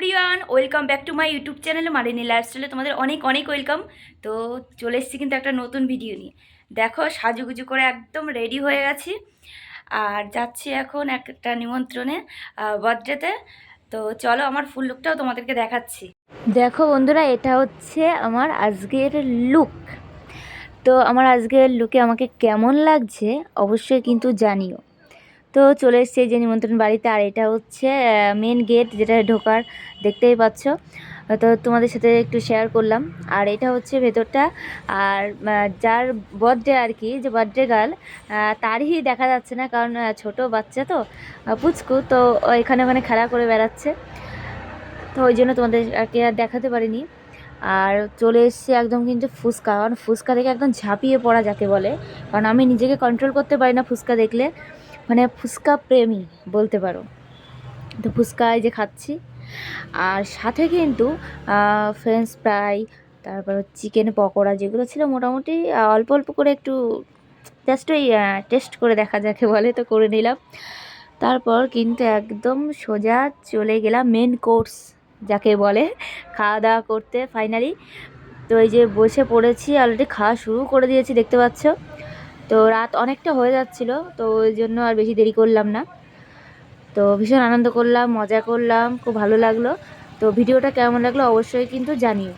Everyone welcome back to my YouTube channel Marini লাইফস্টাইলে তোমাদের অনেক অনেক ওয়েলকাম তো চলে এসেছি কিন্তু একটা নতুন ভিডিও নিয়ে। দেখো, সাজুগুজু করে একদম রেডি হয়ে গেছি। আর যাচ্ছি এখন একটা নিমন্ত্রণে বার্থডেতে তো চলো আমার ফুল লুকটাও তোমাদেরকে দেখাচ্ছি। দেখো বন্ধুরা, এটা হচ্ছে আমার আজকের লুক তো আমার আজকের লুকে আমাকে কেমন লাগছে, অবশ্যই কিন্তু জানিও। তো চলে এসছে যে নিমন্ত্রণ বাড়িতে, আর এটা হচ্ছে মেন গেট যেটা ঢোকার, দেখতেই পাচ্ছ। তো তোমাদের সাথে একটু শেয়ার করলাম। আর এটা হচ্ছে ভেতরটা, আর যার বার্থডে আর কি, যে বার্থডে গার্ল তারই দেখা যাচ্ছে না, কারণ ছোট বাচ্চা তো পুচকু, তো এখানে ওখানে খেলা করে বেড়াচ্ছে। তো ওই জন্য তোমাদের আর কি আর দেখাতে পারিনি। আর চলে এসছে একদম কিন্তু ফুচকা, কারণ ফুচকা দেখে একদম ঝাঁপিয়ে পড়া যাকে বলে। কারণ আমি নিজেকে কন্ট্রোল করতে পারি না ফুচকা দেখলে। মানে ফুচকা প্রেমী বলতে পারো। তো ফুচকা যে খাচ্ছি। আর সাথে কিন্তু ফ্রেঞ্চ ফ্রাই তারপর চিকেন পকোড়া যেগুলো ছিল মোটামুটি অল্প অল্প করে একটু জাস্ট ওই টেস্ট করে দেখা যাকে, বলে তো করে নিলাম। তারপর কিন্তু একদম সোজা চলে গেলাম মেন কোর্স যাকে বলে খাওয়া দাওয়া করতে ফাইনালি তো এই যে বসে পড়েছি অলরেডি খাওয়া শুরু করে দিয়েছি, দেখতে পাচ্ছ। তো রাত অনেকটা হয়ে যাচ্ছিল, তো ওই জন্য আর বেশি দেরি করলাম না। তো ভীষণ আনন্দ করলাম, মজা করলাম, খুব ভালো লাগল। তো ভিডিওটা কেমন লাগল অবশ্যই কিন্তু জানিও।